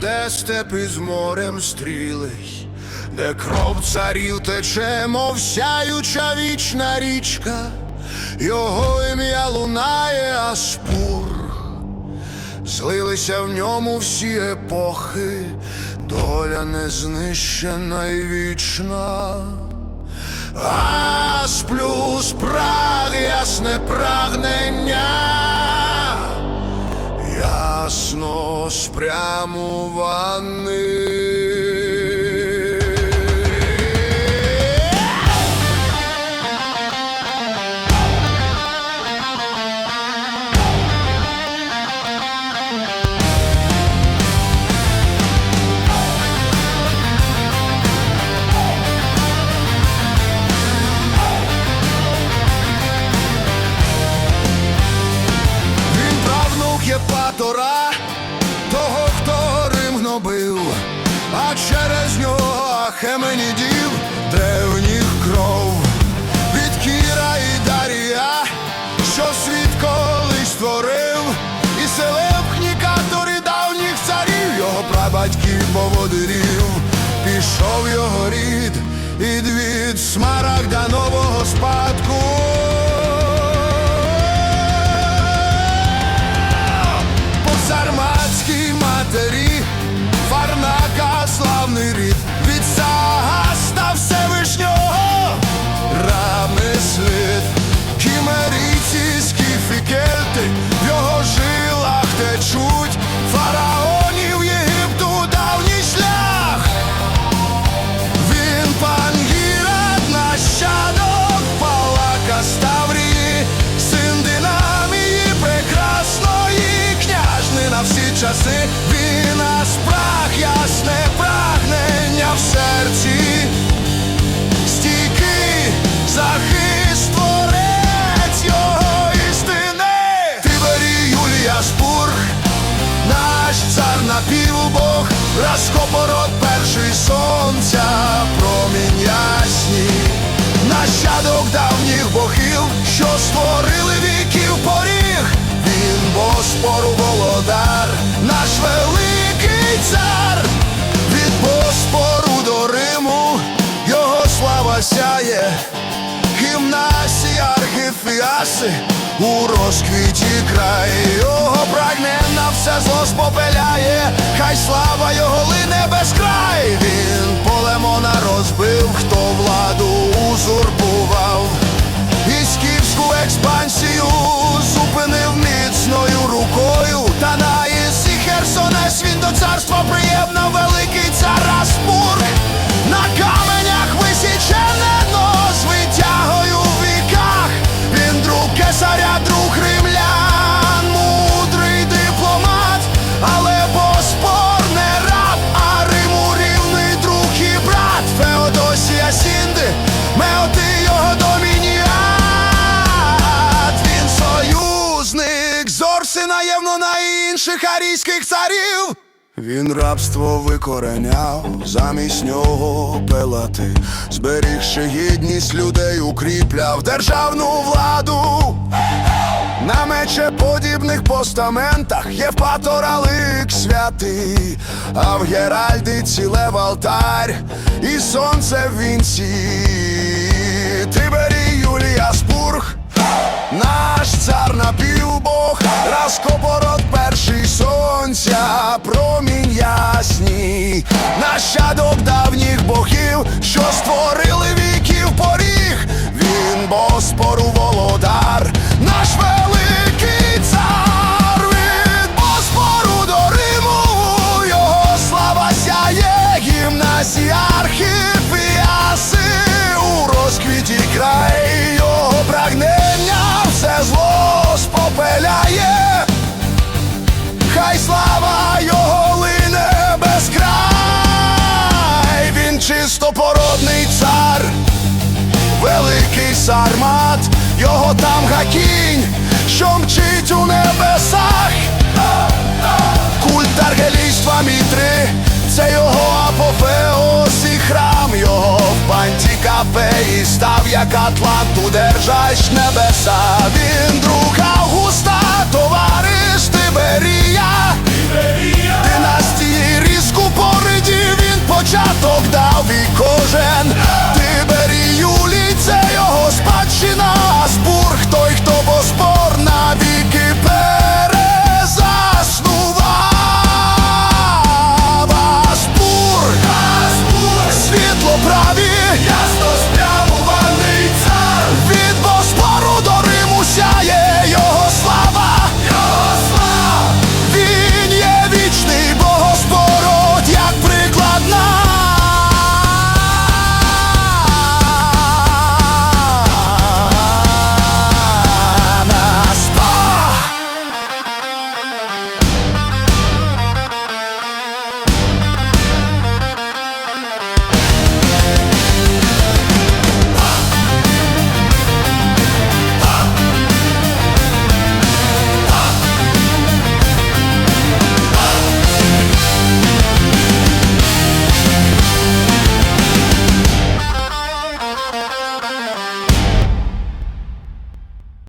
де степи з морем стрілись, де кров царів тече, мов сяюча вічна річка, його ім'я лунає Аспур. Злилися в ньому всі епохи, доля незнищена і вічна. Ас плюс праг, ясне прагнення, ясно спрямуваний. А через нього Ахеменідів древніх кров. Від Кіра і Дарія, що світ колись створив, і селепхнікатори давніх царів, його прабатьків поводирів, пішов його рід, і від смарагда нового спадку. Напівбог, Раскопород перший сонця, промінь ясні, нащадок давніх богів, що створили віків поріг, він Боспору архіфіаси у розквіті край Його прагне на все зло спопеляє, хай слава його лине без край. Він полемона розбив, хто владу узурпував. І експансію зупинив міцною рукою. Та на ісі Херсонес він до царства приємно великий цар Аспур. Арійських. Він рабство викореняв, замість нього пелати, зберігши гідність людей, укріпляв державну владу. На мечеподібних постаментах Євпатора лик святий, а в Геральдиці лев алтарь і сонце в вінці. Тиберій Юлія Спург, наш цар напівбог, сонця, промінь ясні, нащадок давніх богів, що створили віків поріг, та кінь, що мчить у небесах, культ аргелійства мітри, це його апофеос і храм, його в панті кафе і став, як атланту держач небеса. Він друг Августа, товариш Тиберія, династії різку пориді він початок дав і кожен. Тиберію ліце його спадщина, Асбург, той